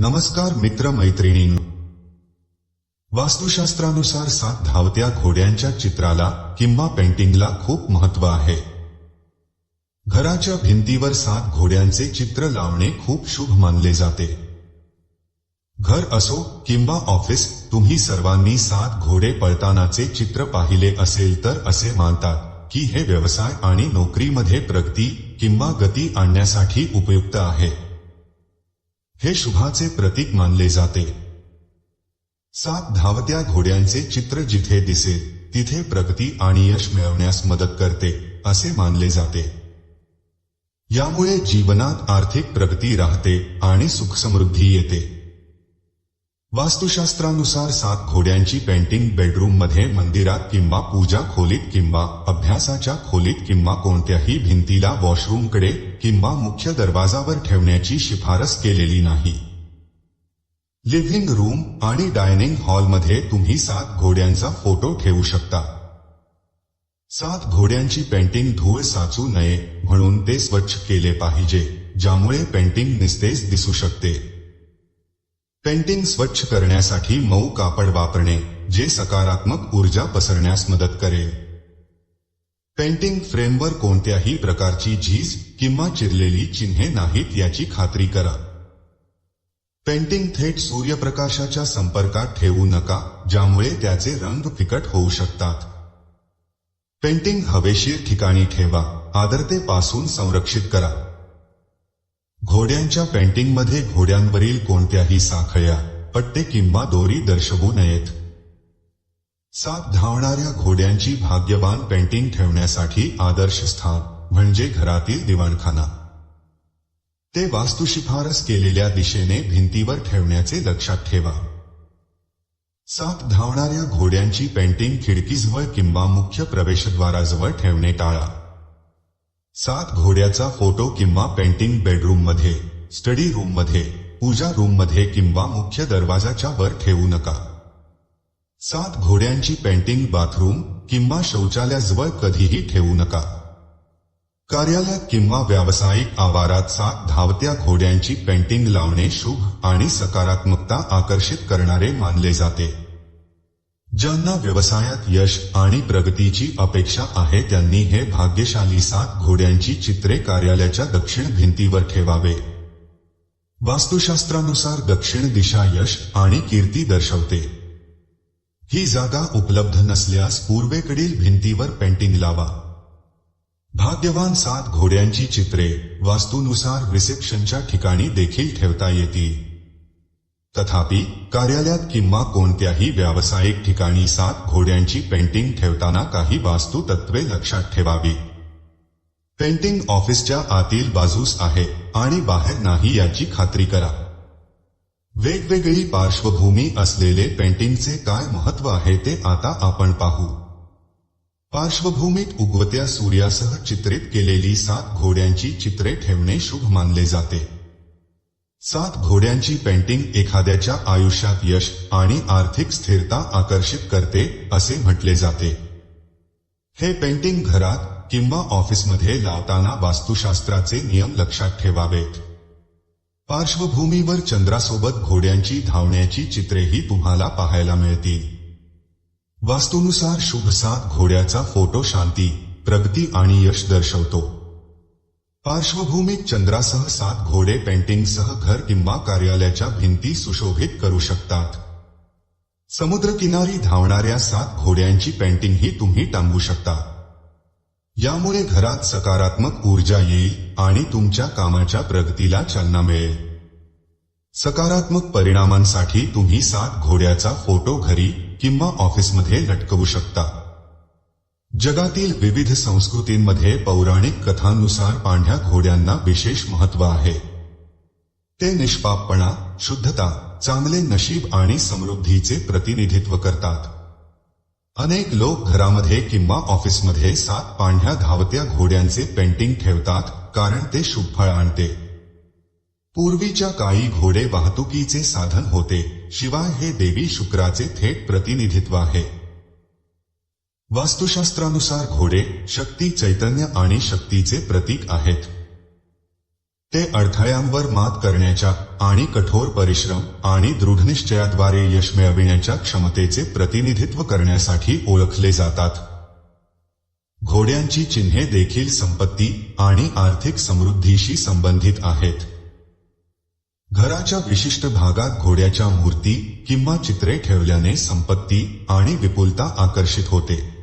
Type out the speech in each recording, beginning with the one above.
नमस्कार मित्र मैत्रिणींनो. वास्तुशास्त्रानुसार सात धावत्या घोड्यांच्या चित्राला किंवा पेंटिंगला खूप महत्व आहे. घराच्या भिंतीवर सात घोड्यांचे चित्र लावणे खूप शुभ मानले जाते. घर असो किंवा ऑफ़िस, तुम्ही सर्वांनी सात घोडे पळतानाचे चित्र पाहिले असेल तर असे मानतात की हे व्यवसाय आणि नोकरीमध्ये प्रगती किंवा गती आणण्यासाठी उपयुक्त आहे. हे शुभाचे प्रतीक मानले जाते. सात धावत्या घोड्यांचे चित्र जिथे दिसेल तिथे प्रगती आणि यश मिळवण्यास मदत करते असे मानले जाते. यामुळे जीवनात आर्थिक प्रगती राहते आणि सुखसमृद्धी येते. वास्तुशास्त्रानुसार सात घोड्यांची पेंटिंग बेडरूम मध्ये, मंदिरात किंवा पूजा खोलीत किंवा अभ्यासाच्या खोलीत किंवा कोणत्याही भिंतीला वॉशरूमकडे किंवा मुख्य दरवाजावर ठेवण्याची शिफारस केलेली नाही. लिव्हिंग रूम आणि डायनिंग हॉलमध्ये तुम्ही सात घोड्यांचा फ़ोटो ठेवू शकता. सात घोड्यांची पेंटिंग धूळ साचू नये म्हणून ते स्वच्छ केले पाहिजे, ज्यामुळे पेंटिंग निस्तेज दिसू शकते. पेंटिंग स्वच्छ करण्यासाठी मऊ कापड वापरणे जे सकारात्मक ऊर्जा पसरण्यास मदत करेल. पेंटिंग फ्रेमवर कोणत्याही प्रकारची झीज किंवा चिरलेली चिन्हे नाहीत याची खात्री करा. पेंटिंग थेट सूर्यप्रकाशाच्या संपर्कात ठेवू नका ज्यामुळे त्याचे रंग फिकट होऊ शकतात. पेंटिंग हवेशीर ठिकाणी ठेवा आर्द्रतेपासून संरक्षित करा. घोड्यांच्या पेंटिंगमध्ये घोड्यांवरील कोणत्याही साखळ्या पट्टे किंवा दोरी दर्शवू नयेत. सात धावणाऱ्या घोड्यांची भाग्यवान पेंटिंग ठेवण्यासाठी आदर्श स्थान म्हणजे घरातील दिवाणखाना. ते वास्तुशिफारस केलेल्या दिशेने भिंतीवर ठेवण्याचे लक्षात ठेवा. सात धावणाऱ्या घोड्यांची पेंटिंग खिडकीजवळ किंवा मुख्य प्रवेशद्वाराजवळ ठेवणे टाळा. सात घोड्याचा फोटो किंवा पेंटिंग बेडरूममध्ये स्टडी रूममध्ये पूजा रूममध्ये किंवा मुख्य दरवाजाच्या वर ठेवू नका. सात घोड्यांची पेंटिंग बाथरूम किंवा शौचालयाजवळ कधीही ठेवू नका. कार्यालय किंवा व्यावसायिक आवारात सात धावत्या घोड्यांची पेंटिंग लावणे शुभ आणि सकारात्मकता आकर्षित करणारे मानले जाते. ज्यांना व्यवसायात यश आणि प्रगतीची अपेक्षा आहे त्यांनी हे भाग्यशाली सात घोड्यांची चित्रे कार्यालयाच्या दक्षिण भिंतीवर ठेवावे. वास्तुशास्त्रानुसार दक्षिण दिशा यश आणि कीर्ती दर्शवते. ही जागा उपलब्ध नसल्यास पूर्वेकडील भिंतीवर पेंटिंग लावा. भाग्यवान सात घोड्यांची चित्रे वास्तूनुसार रिसेप्शनच्या ठिकाणी देखील ठेवता येतील. तथापि कार्यालयात किंवा कोणत्याही व्यावसायिक ठिकाणी सात घोड्यांची पेंटिंग ठेवताना काही वास्तू तत्वे लक्षात ठेवावी. पेंटिंग ऑफिसच्या आतील बाजूस आहे आणि बाहेर नाही याची खात्री करा. वेगवेगळी पार्श्वभूमी असलेले पेंटिंगचे काय महत्त्व आहे ते आता आपण पाहू. पार्श्वभूमीत उगवत्या सूर्यासह चित्रित केलेली सात घोड्यांची चित्रे ठेवणे शुभ मानले जाते. सात घोड्यांची पेंटिंग एखाद्याच्या आयुष्यात यश आणि आर्थिक स्थिरता आकर्षित करते असे म्हटले जाते. हे पेंटिंग घरात किंवा ऑफिसमध्ये लावताना वास्तुशास्त्राचे नियम लक्षात ठेवावेत. पार्श्वभूमीवर चंद्रासोबत घोड्यांची धावण्याची चित्रेही तुम्हाला पाहायला मिळतील. वास्तूनुसार शुभ सात घोड्याचा फोटो शांती प्रगती आणि यश दर्शवतो. पार्श्वभूमीत चंद्रासह सात घोडे पेंटिंगसह घर किंवा कार्यालयाच्या भिंती सुशोभित करू शकतात. समुद्रकिनारी धावणाऱ्या सात घोड्यांची पेंटिंगही तुम्ही टांगू शकता. यामुळे घरात सकारात्मक ऊर्जा येईल आणि तुमच्या कामाच्या प्रगतीला चालना मिळेल. सकारात्मक परिणामांसाठी तुम्ही सात घोड्याचा फोटो घरी किंवा ऑफिसमध्ये लटकवू शकता. जगातील विविध संस्कृतींमध्ये पौराणिक कथांनुसार पांढऱ्या घोड्यांना विशेष महत्त्व आहे. ते निष्पापपणा शुद्धता चांगले नशीब आणि समृद्धीचे प्रतिनिधित्व करतात. अनेक लोक घरामध्ये किंवा ऑफिसमध्ये सात पांढऱ्या धावत्या घोड्यांचे पेंटिंग ठेवतात कारण ते शुभफळ आणते. पूर्वीच्या काळी घोडे वाहतुकीचे साधन होते शिवाय हे देवी शुक्राचे थेट प्रतिनिधित्व आहे. वास्तुशास्त्रानुसार घोडे शक्ती चैतन्य आणि शक्तीचे प्रतीक आहेत. ते अडथळ्यांवर मात करण्याच्या आणि कठोर परिश्रम आणि दृढनिश्चयाद्वारे यश मिळविण्याच्या क्षमतेचे प्रतिनिधित्व करण्यासाठी ओळखले जातात. घोड्यांची चिन्हे देखील संपत्ती आणि आर्थिक समृद्धीशी संबंधित आहेत. घराच्या विशिष्ट भागात घोड्याच्या मूर्ती किंवा चित्रे ठेवल्याने संपत्ती आणि विपुलता आकर्षित होते.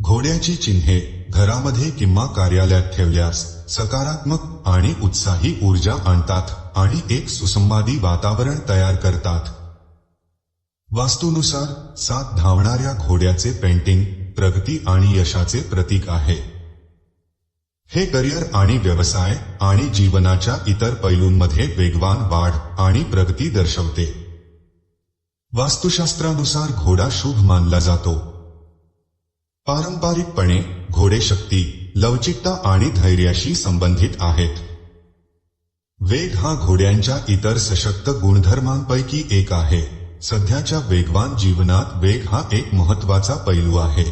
घोड्याची चिन्हे घरामध्ये किंवा कार्यालयात ठेवल्यास सकारात्मक आणि उत्साही ऊर्जा आणतात आणि एक सुसंवादी वातावरण तयार करतात. वास्तूनुसार सात धावणाऱ्या घोड्याचे पेंटिंग प्रगती आणि यशाचे प्रतीक आहे. हे करिअर आणि व्यवसाय आणि जीवनाच्या इतर पैलूंमध्ये वेगवान वाढ आणि प्रगती दर्शवते. वास्तुशास्त्रानुसार घोडा शुभ मानला जातो. पारंपरिकपणे घोडे शक्ती लवचिकता आणि धैर्याशी संबंधित आहेत. वेग हा घोड्यांच्या इतर सशक्त गुणधर्मांपैकी एक आहे. सध्याच्या वेगवान जीवनात वेग हा एक महत्त्वाचा पैलू आहे.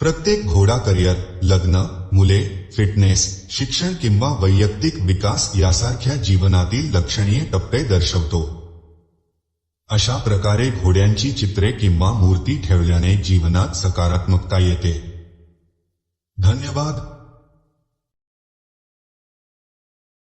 प्रत्येक घोडा करिअर लग्न मुले फिटनेस शिक्षण किंवा वैयक्तिक विकास यासारख्या जीवनातील लक्षणीय टप्पे दर्शवतो. अशा प्रकारे घोड्यांची चित्रे किंवा मूर्ती ठेवल्याने जीवनात सकारात्मकता येते. धन्यवाद.